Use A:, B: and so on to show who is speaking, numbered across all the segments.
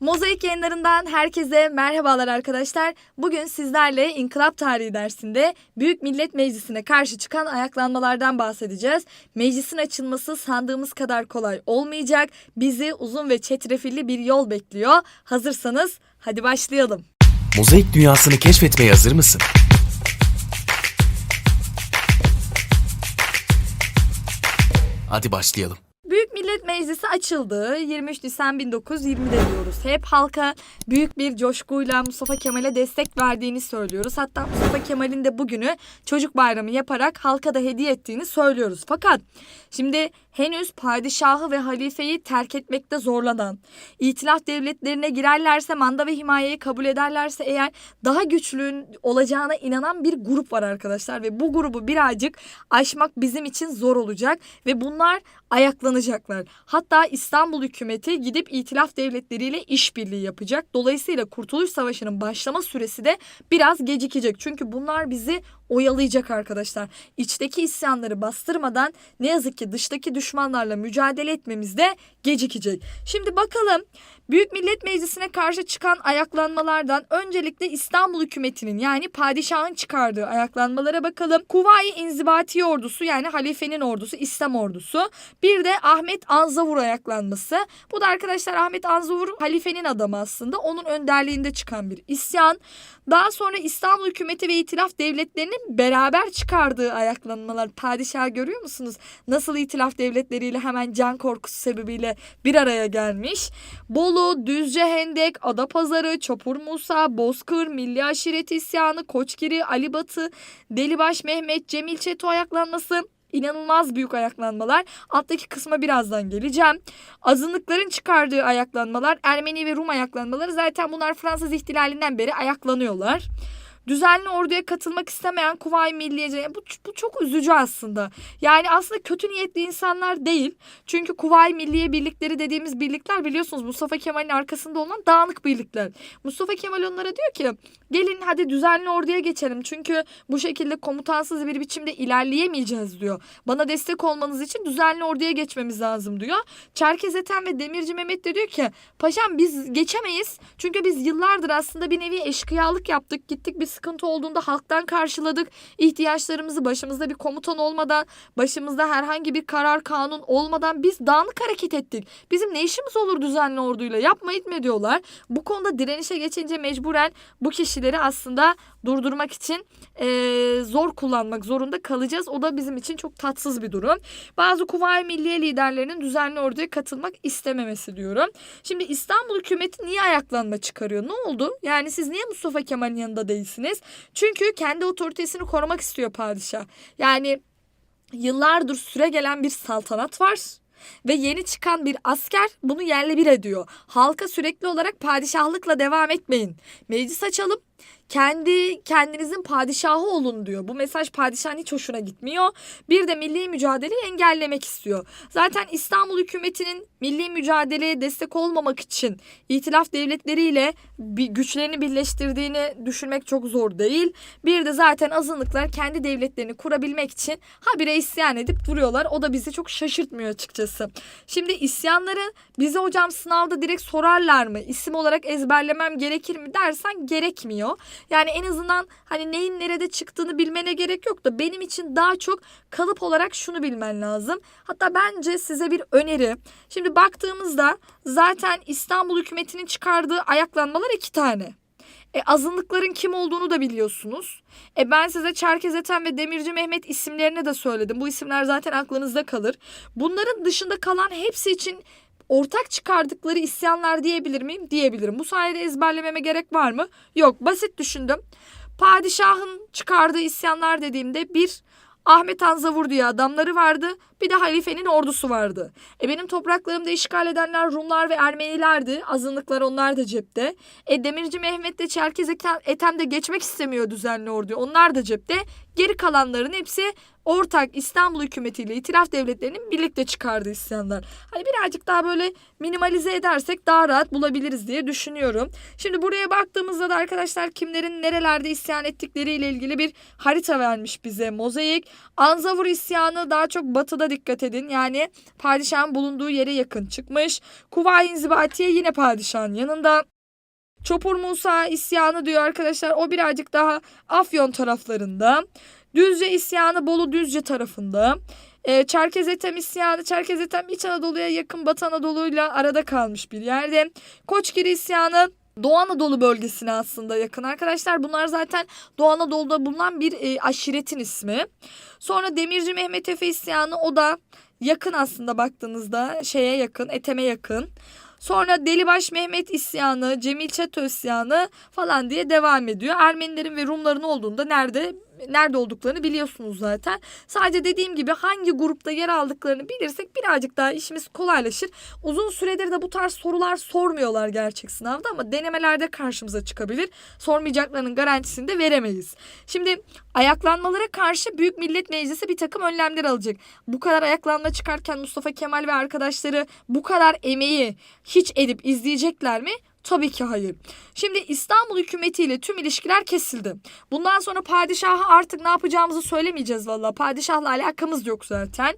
A: Mozaik yayınlarından herkese merhabalar arkadaşlar. Bugün sizlerle İnkılap Tarihi dersinde Büyük Millet Meclisi'ne karşı çıkan ayaklanmalardan bahsedeceğiz. Meclisin açılması sandığımız kadar kolay olmayacak. Bizi uzun ve çetrefilli bir yol bekliyor. Hazırsanız hadi başlayalım.
B: Mozaik dünyasını keşfetmeye hazır mısın? Hadi başlayalım.
A: Büyük Millet Meclisi açıldı. 23 Nisan 1920'de diyoruz. Hep halka büyük bir coşkuyla Mustafa Kemal'e destek verdiğini söylüyoruz. Hatta Mustafa Kemal'in de bugünü çocuk bayramı yaparak halka da hediye ettiğini söylüyoruz. Fakat şimdi henüz padişahı ve halifeyi terk etmekte zorlanan, itilaf devletlerine girerlerse manda ve himayeyi kabul ederlerse eğer daha güçlü olacağına inanan bir grup var arkadaşlar ve bu grubu birazcık aşmak bizim için zor olacak ve bunlar ayaklanacaklar. Hatta İstanbul hükümeti gidip itilaf devletleriyle işbirliği yapacak. Dolayısıyla Kurtuluş Savaşı'nın başlama süresi de biraz gecikecek. Çünkü bunlar bizi oyalayacak arkadaşlar. İçteki isyanları bastırmadan ne yazık ki dıştaki düşmanlarla mücadele etmemiz de gecikecek. Şimdi bakalım Büyük Millet Meclisi'ne karşı çıkan ayaklanmalardan öncelikle İstanbul hükümetinin yani padişahın çıkardığı ayaklanmalara bakalım. Kuvayi İnzibati ordusu yani halifenin ordusu İslam ordusu. Bir de Ahmet Anzavur ayaklanması. Bu da arkadaşlar Ahmet Anzavur halifenin adamı aslında. Onun önderliğinde çıkan bir isyan. Daha sonra İstanbul hükümeti ve itilaf devletlerinin beraber çıkardığı ayaklanmalar. Padişah görüyor musunuz? Nasıl itilaf devletleriyle hemen can korkusu sebebiyle bir araya gelmiş. Bolu, Düzce Hendek, Adapazarı, Çopur Musa, Bozkır, Milli Aşiret İsyanı, Koçgiri, Ali Batı, Delibaş Mehmet, Cemil Çeto ayaklanması İnanılmaz büyük ayaklanmalar. Alttaki kısma birazdan geleceğim. Azınlıkların çıkardığı ayaklanmalar, Ermeni ve Rum ayaklanmaları zaten bunlar Fransız ihtilalinden beri ayaklanıyorlar. Düzenli orduya katılmak istemeyen Kuvayi Milliye bu, bu çok üzücü aslında. Yani aslında kötü niyetli insanlar değil. Çünkü Kuvayi Milliye birlikleri dediğimiz birlikler biliyorsunuz Mustafa Kemal'in arkasında olan dağınık birlikler. Mustafa Kemal onlara diyor ki gelin hadi düzenli orduya geçelim. Çünkü bu şekilde komutansız bir biçimde ilerleyemeyeceğiz diyor. Bana destek olmanız için düzenli orduya geçmemiz lazım diyor. Çerkez Ethem ve Demirci Mehmet de diyor ki paşam biz geçemeyiz. Çünkü biz yıllardır aslında bir nevi eşkıyalık yaptık. Gittik bir sıkıntı olduğunda halktan karşıladık. İhtiyaçlarımızı başımızda bir komutan olmadan, başımızda herhangi bir karar kanun olmadan biz dağınık hareket ettik. Bizim ne işimiz olur düzenli orduyla? Yapma etme diyorlar. Bu konuda direnişe geçince mecburen bu kişileri aslında durdurmak için eee, zor kullanmak zorunda kalacağız. O da bizim için çok tatsız bir durum. Bazı Kuvayi Milliye liderlerinin düzenli orduya katılmak istememesi diyorum. Şimdi İstanbul hükümeti niye ayaklanma çıkarıyor? Ne oldu? Yani siz niye Mustafa Kemal'in yanında değilsiniz? Çünkü kendi otoritesini korumak istiyor padişah. Yani yıllardır süre gelen bir saltanat var. Ve yeni çıkan bir asker bunu yerle bir ediyor. Halka sürekli olarak padişahlıkla devam etmeyin. Meclis açalım. Kendi kendinizin padişahı olun diyor. Bu mesaj padişahın hiç hoşuna gitmiyor. Bir de milli mücadeleyi engellemek istiyor. Zaten İstanbul hükümetinin milli mücadeleye destek olmamak için itilaf devletleriyle güçlerini birleştirdiğini düşünmek çok zor değil. Bir de zaten azınlıklar kendi devletlerini kurabilmek için habire isyan edip duruyorlar. O da bizi çok şaşırtmıyor açıkçası. Şimdi isyanları bize hocam sınavda direkt sorarlar mı? İsim olarak ezberlemem gerekir mi dersen gerekmiyor. Yani en azından hani neyin nerede çıktığını bilmene gerek yok da benim için daha çok kalıp olarak şunu bilmen lazım. Hatta bence size bir öneri. Şimdi baktığımızda zaten İstanbul hükümetinin çıkardığı ayaklanmalar iki tane. E, azınlıkların kim olduğunu da biliyorsunuz. E, ben size Çerkez Ethem ve Demirci Mehmet isimlerini de söyledim. Bu isimler zaten aklınızda kalır. Bunların dışında kalan hepsi için ortak çıkardıkları isyanlar diyebilir miyim? Diyebilirim. Bu sayede ezberlememe gerek var mı? Yok. Basit düşündüm. Padişahın çıkardığı isyanlar dediğimde bir Ahmet Anzavur diye adamları vardı. Bir de halifenin ordusu vardı. E benim topraklarımda işgal edenler Rumlar ve Ermenilerdi. Azınlıklar onlar da cepte. E Demirci Mehmet de Çerkez Ethem de geçmek istemiyor düzenli orduya. Onlar da cepte. Geri kalanların hepsi ortak İstanbul hükümetiyle itilaf devletlerinin birlikte çıkardığı isyanlar. Hani birazcık daha böyle minimalize edersek daha rahat bulabiliriz diye düşünüyorum. Şimdi buraya baktığımızda da arkadaşlar kimlerin nerelerde isyan ettikleriyle ilgili bir harita vermiş bize mozaik. Anzavur isyanı daha çok batıda dikkat edin. Yani padişahın bulunduğu yere yakın çıkmış. Kuvayi İnzibatiye yine padişahın yanında. Çopur Musa isyanı diyor arkadaşlar. O birazcık daha Afyon taraflarında. Düzce isyanı Bolu Düzce tarafında. Ee, Çerkez Ethem isyanı Çerkez Ethem İç Anadolu'ya yakın Batı Anadolu'yla arada kalmış bir yerde. Koçgiri isyanı Doğu Anadolu bölgesine aslında yakın arkadaşlar. Bunlar zaten Doğu Anadolu'da bulunan bir e, aşiretin ismi. Sonra Demirci Mehmet Efe isyanı o da yakın aslında baktığınızda şeye yakın, Ethem'e yakın. Sonra Delibaş Mehmet isyanı, Cemil Çeto isyanı falan diye devam ediyor. Ermenilerin ve Rumların olduğunda nerede nerede olduklarını biliyorsunuz zaten. Sadece dediğim gibi hangi grupta yer aldıklarını bilirsek birazcık daha işimiz kolaylaşır. Uzun süredir de bu tarz sorular sormuyorlar gerçek sınavda ama denemelerde karşımıza çıkabilir. Sormayacaklarının garantisini de veremeyiz. Şimdi ayaklanmalara karşı Büyük Millet Meclisi bir takım önlemler alacak. Bu kadar ayaklanma çıkarken Mustafa Kemal ve arkadaşları bu kadar emeği hiç edip izleyecekler mi? Tabii ki hayır. Şimdi İstanbul hükümetiyle tüm ilişkiler kesildi. Bundan sonra padişaha artık ne yapacağımızı söylemeyeceğiz valla. Padişahla alakamız yok zaten.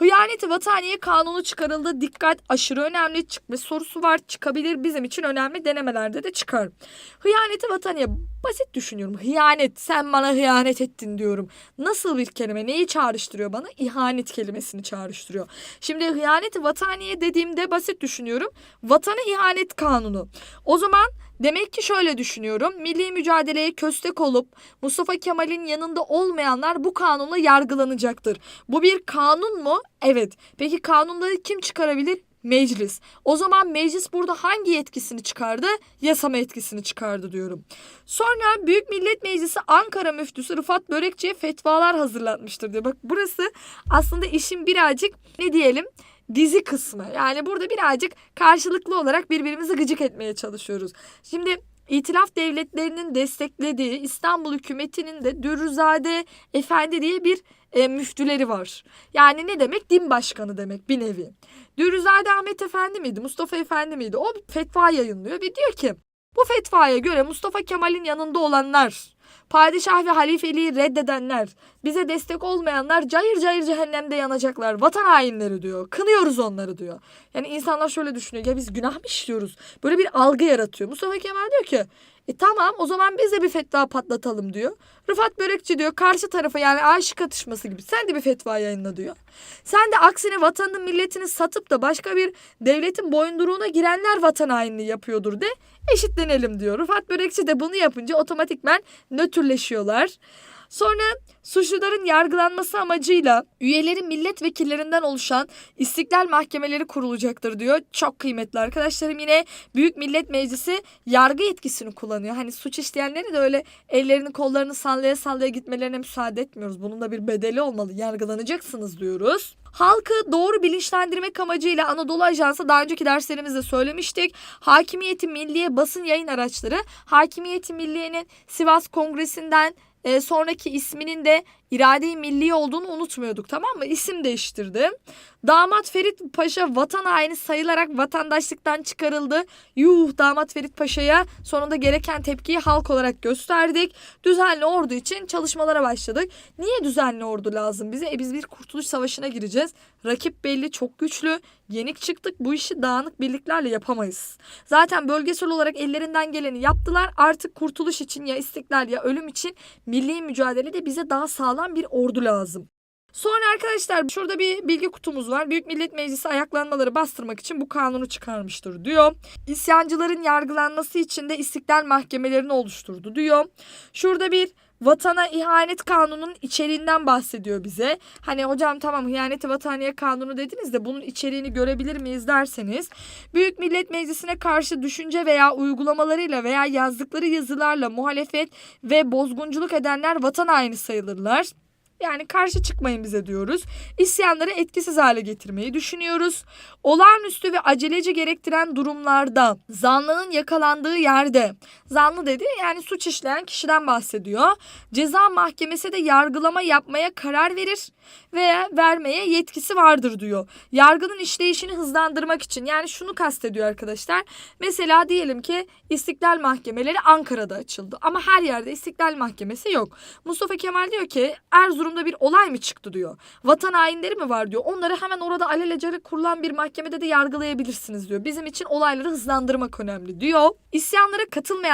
A: Hıyaneti vataniye kanunu çıkarıldı. Dikkat aşırı önemli. Çıkma sorusu var. Çıkabilir. Bizim için önemli denemelerde de çıkar. Hıyaneti vataniye basit düşünüyorum. Hıyanet. Sen bana hıyanet ettin diyorum. Nasıl bir kelime? Neyi çağrıştırıyor bana? İhanet kelimesini çağrıştırıyor. Şimdi hıyaneti vataniye dediğimde basit düşünüyorum. Vatana ihanet kanunu. O zaman Demek ki şöyle düşünüyorum. Milli mücadeleye köstek olup Mustafa Kemal'in yanında olmayanlar bu kanunla yargılanacaktır. Bu bir kanun mu? Evet. Peki kanunları kim çıkarabilir? Meclis. O zaman meclis burada hangi yetkisini çıkardı? Yasama yetkisini çıkardı diyorum. Sonra Büyük Millet Meclisi Ankara Müftüsü Rıfat Börekçi'ye fetvalar hazırlatmıştır diyor. Bak burası aslında işin birazcık ne diyelim dizi kısmı. Yani burada birazcık karşılıklı olarak birbirimizi gıcık etmeye çalışıyoruz. Şimdi İtilaf devletlerinin desteklediği İstanbul hükümetinin de Dürrüzade Efendi diye bir e, müftüleri var. Yani ne demek? Din başkanı demek bir nevi. Dürrüzade Ahmet Efendi miydi? Mustafa Efendi miydi? O fetva yayınlıyor ve diyor ki bu fetvaya göre Mustafa Kemal'in yanında olanlar, padişah ve halifeliği reddedenler, bize destek olmayanlar cayır cayır cehennemde yanacaklar. Vatan hainleri diyor. Kınıyoruz onları diyor. Yani insanlar şöyle düşünüyor. Ya biz günah mı işliyoruz? Böyle bir algı yaratıyor. Mustafa Kemal diyor ki e tamam o zaman biz de bir fetva patlatalım diyor. Rıfat Börekçi diyor karşı tarafa yani aşık atışması gibi sen de bir fetva yayınla diyor. Sen de aksine vatanını milletini satıp da başka bir devletin boyunduruğuna girenler vatan hainliği yapıyordur de eşitlenelim diyor. Rıfat Börekçi de bunu yapınca otomatikmen nötrleşiyorlar. Sonra suçluların yargılanması amacıyla üyeleri milletvekillerinden oluşan istiklal mahkemeleri kurulacaktır diyor. Çok kıymetli arkadaşlarım yine Büyük Millet Meclisi yargı yetkisini kullanıyor. Hani suç işleyenleri de öyle ellerini kollarını sallaya sallaya gitmelerine müsaade etmiyoruz. Bunun da bir bedeli olmalı. Yargılanacaksınız diyoruz. Halkı doğru bilinçlendirmek amacıyla Anadolu Ajansı daha önceki derslerimizde söylemiştik. Hakimiyeti Milliye basın yayın araçları Hakimiyeti Milliye'nin Sivas Kongresi'nden sonraki isminin de irade-i milli olduğunu unutmuyorduk tamam mı? İsim değiştirdi. Damat Ferit Paşa vatan haini sayılarak vatandaşlıktan çıkarıldı. Yuh damat Ferit Paşa'ya sonunda gereken tepkiyi halk olarak gösterdik. Düzenli ordu için çalışmalara başladık. Niye düzenli ordu lazım bize? E biz bir kurtuluş savaşına gireceğiz. Rakip belli çok güçlü. Yenik çıktık bu işi dağınık birliklerle yapamayız. Zaten bölgesel olarak ellerinden geleni yaptılar. Artık kurtuluş için ya istiklal ya ölüm için milli mücadelede bize daha sağlam bir ordu lazım. Sonra arkadaşlar şurada bir bilgi kutumuz var. Büyük Millet Meclisi ayaklanmaları bastırmak için bu kanunu çıkarmıştır diyor. İsyancıların yargılanması için de istiklal mahkemelerini oluşturdu diyor. Şurada bir vatana ihanet kanunun içeriğinden bahsediyor bize. Hani hocam tamam ihaneti vataniye kanunu dediniz de bunun içeriğini görebilir miyiz derseniz. Büyük Millet Meclisi'ne karşı düşünce veya uygulamalarıyla veya yazdıkları yazılarla muhalefet ve bozgunculuk edenler vatan haini sayılırlar. Yani karşı çıkmayın bize diyoruz. İsyanları etkisiz hale getirmeyi düşünüyoruz. Olağanüstü ve aceleci gerektiren durumlarda zanlının yakalandığı yerde Zanlı dedi yani suç işleyen kişiden bahsediyor. Ceza mahkemesi de yargılama yapmaya karar verir veya vermeye yetkisi vardır diyor. Yargının işleyişini hızlandırmak için yani şunu kastediyor arkadaşlar. Mesela diyelim ki İstiklal Mahkemeleri Ankara'da açıldı ama her yerde İstiklal Mahkemesi yok. Mustafa Kemal diyor ki Erzurum'da bir olay mı çıktı diyor. Vatan hainleri mi var diyor. Onları hemen orada alelacele kurulan bir mahkemede de yargılayabilirsiniz diyor. Bizim için olayları hızlandırmak önemli diyor. İsyanlara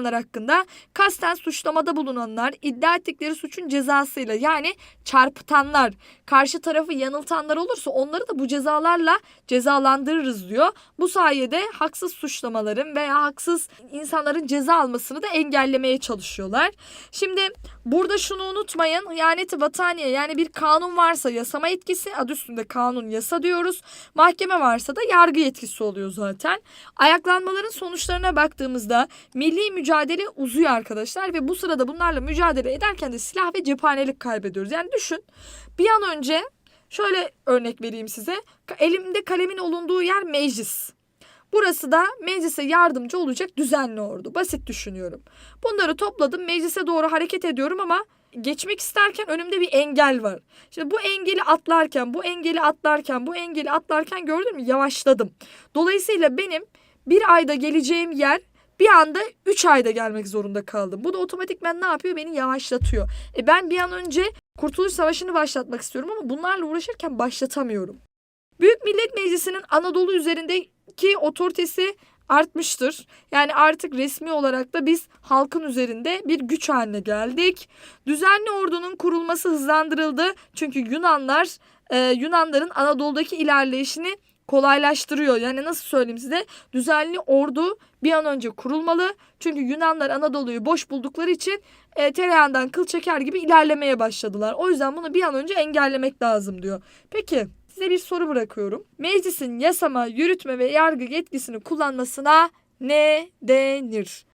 A: katılmayanlar hakkında kasten suçlamada bulunanlar iddia ettikleri suçun cezasıyla yani çarpıtanlar, karşı tarafı yanıltanlar olursa onları da bu cezalarla cezalandırırız diyor. Bu sayede haksız suçlamaların veya haksız insanların ceza almasını da engellemeye çalışıyorlar. Şimdi burada şunu unutmayın. Hıyaneti vataniye yani bir kanun varsa yasama etkisi adı üstünde kanun yasa diyoruz. Mahkeme varsa da yargı yetkisi oluyor zaten. Ayaklanmaların sonuçlarına baktığımızda milli mücadele uzuyor arkadaşlar ve bu sırada bunlarla mücadele ederken de silah ve cephanelik kaybediyoruz. Yani düşün bir an önce şöyle örnek vereyim size. Elimde kalemin olunduğu yer meclis. Burası da meclise yardımcı olacak düzenli ordu. Basit düşünüyorum. Bunları topladım meclise doğru hareket ediyorum ama geçmek isterken önümde bir engel var. Şimdi bu engeli atlarken, bu engeli atlarken, bu engeli atlarken gördün mü yavaşladım. Dolayısıyla benim bir ayda geleceğim yer bir anda 3 ayda gelmek zorunda kaldım. Bu da otomatikmen ne yapıyor? Beni yavaşlatıyor. E ben bir an önce Kurtuluş Savaşı'nı başlatmak istiyorum ama bunlarla uğraşırken başlatamıyorum. Büyük Millet Meclisi'nin Anadolu üzerindeki otoritesi artmıştır. Yani artık resmi olarak da biz halkın üzerinde bir güç haline geldik. Düzenli ordunun kurulması hızlandırıldı. Çünkü Yunanlar e, Yunanların Anadolu'daki ilerleyişini kolaylaştırıyor. Yani nasıl söyleyeyim size? Düzenli ordu bir an önce kurulmalı. Çünkü Yunanlar Anadolu'yu boş buldukları için e, tereyağından kıl çeker gibi ilerlemeye başladılar. O yüzden bunu bir an önce engellemek lazım diyor. Peki size bir soru bırakıyorum. Meclisin yasama, yürütme ve yargı yetkisini kullanmasına ne denir?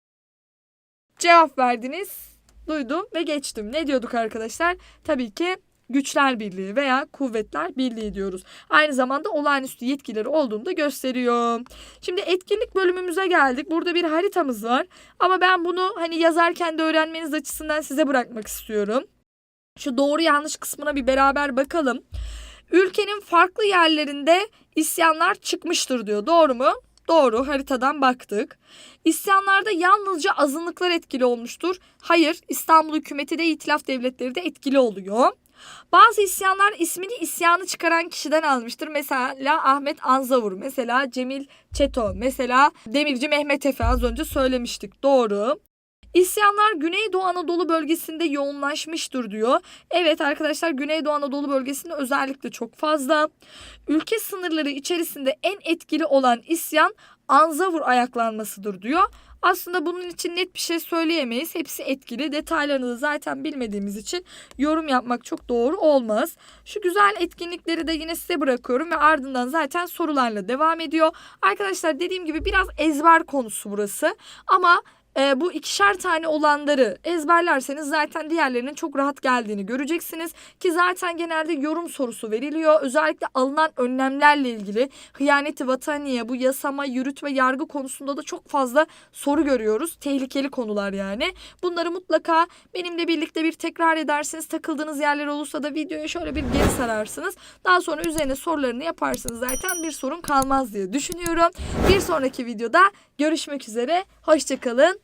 A: Cevap verdiniz, duydum ve geçtim. Ne diyorduk arkadaşlar? Tabii ki güçler birliği veya kuvvetler birliği diyoruz. Aynı zamanda olağanüstü yetkileri olduğunu da gösteriyor. Şimdi etkinlik bölümümüze geldik. Burada bir haritamız var. Ama ben bunu hani yazarken de öğrenmeniz açısından size bırakmak istiyorum. Şu doğru yanlış kısmına bir beraber bakalım. Ülkenin farklı yerlerinde isyanlar çıkmıştır diyor. Doğru mu? Doğru haritadan baktık. İsyanlarda yalnızca azınlıklar etkili olmuştur. Hayır İstanbul hükümeti de itilaf devletleri de etkili oluyor. Bazı isyanlar ismini isyanı çıkaran kişiden almıştır. Mesela Ahmet Anzavur, mesela Cemil Çeto, mesela Demirci Mehmet Efe az önce söylemiştik. Doğru. İsyanlar Güneydoğu Anadolu bölgesinde yoğunlaşmıştır diyor. Evet arkadaşlar Güneydoğu Anadolu bölgesinde özellikle çok fazla. Ülke sınırları içerisinde en etkili olan isyan Anzavur ayaklanmasıdır diyor. Aslında bunun için net bir şey söyleyemeyiz. Hepsi etkili. Detaylarını da zaten bilmediğimiz için yorum yapmak çok doğru olmaz. Şu güzel etkinlikleri de yine size bırakıyorum ve ardından zaten sorularla devam ediyor. Arkadaşlar dediğim gibi biraz ezber konusu burası. Ama e, bu ikişer tane olanları ezberlerseniz zaten diğerlerinin çok rahat geldiğini göreceksiniz. Ki zaten genelde yorum sorusu veriliyor. Özellikle alınan önlemlerle ilgili hıyaneti vataniye, bu yasama, yürütme, yargı konusunda da çok fazla soru görüyoruz. Tehlikeli konular yani. Bunları mutlaka benimle birlikte bir tekrar edersiniz. Takıldığınız yerler olursa da videoya şöyle bir geri sararsınız. Daha sonra üzerine sorularını yaparsınız. Zaten bir sorun kalmaz diye düşünüyorum. Bir sonraki videoda görüşmek üzere. Hoşçakalın.